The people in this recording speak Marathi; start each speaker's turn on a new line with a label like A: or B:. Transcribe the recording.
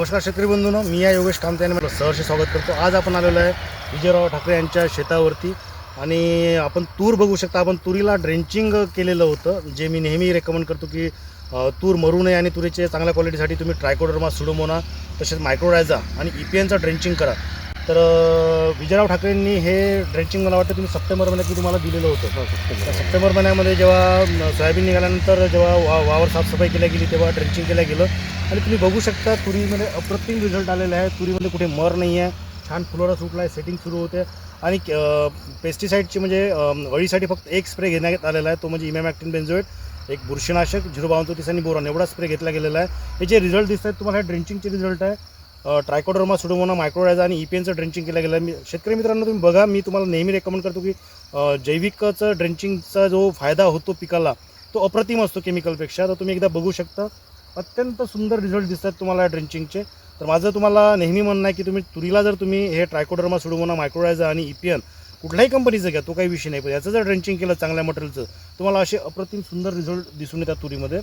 A: नमस्कार शेतकरी बंधूंनो मी या योगेश कामते यांनी मला सहर्ष स्वागत करतो. आज आपण आलेलो आहे विजयराव ठाकरे यांच्या शेतावरती. आणि आपण तूर बघू शकता आपण तुरीला ड्रेंचिंग केलेलं होतं जे मी नेहमी रेकमेंड करतो की तूर मरू नये आणि तुरीचे चांगल्या क्वालिटीसाठी तुम्ही ट्रायकोडर्मा सुडोमोना तसेच मायक्रोरायझा आणि ई पी एनचं ड्रेंचिंग करा. तर विजयराव ठाकरेंनी हे ड्रेंचिंग मला वाटतं तुम्ही सप्टेंबर महिन्यात मी तुम्हाला दिलेलं होतं. तर सप्टेंबर महिन्यामध्ये जेव्हा सोयाबीन निघाल्यानंतर जेव्हा वा वावर साफसफाई केल्या गेली तेव्हा ड्रेंचिंग केलं गेलं. आणि तुम्ही बघू शकता तुरीमध्ये अप्रतिम रिझल्ट आलेला आहे. तुरीमध्ये कुठे मर नाही आहे. छान फुलोरा सुटला आहे सेटिंग सुरू होते. आणि पेस्टिसाईडची म्हणजे अळीसाठी फक्त एक स्प्रे घेण्यात आलेला आहे. तो म्हणजे इमॅमॅक्टिन बेन्झोएट एक बुरशीनाशक झिरो बावनतीस आणि बोरॉन एवढा स्प्रे घेतला गेलेला आहे. हे जे रिझल्ट दिसत आहेत तुम्हाला हे ड्रेंचिंगचे रिझल्ट आहे. ट्रायकोडर्मा सुडोमोना मायक्रोडायझा आणि ईपीएनचं ड्रेंचिंग केलं गेलं. मी शेतकरी मित्रांनो तुम्ही बघा मी तुम्हाला नेहमी रेकमेंड करतो की जैविकचं ड्रेंचिंगचा जो फायदा होतो पिकाला तो अप्रतिम असतो केमिकलपेक्षा तर तुम्ही एकदा बघू शकता. अत्यंत सुंदर रिझल्ट दिसतात तुम्हाला ड्रेंचिंगचे तर माझं तुम्हाला नेहमी म्हणणं आहे की तुम्ही तुरीला जर तुम्ही हे ट्रायकोडर्मा सुडोमोना मायक्रोरायझा आणि ईपीएन कुठल्याही कंपनीचं घ्या तो काही विषय नाही. पण याचं जर ड्रेंचिंग केलं चांगल्या मटेरियलचं तुम्हाला असे अप्रतिम सुंदर रिझल्ट दिसून येतात तुरीमध्ये.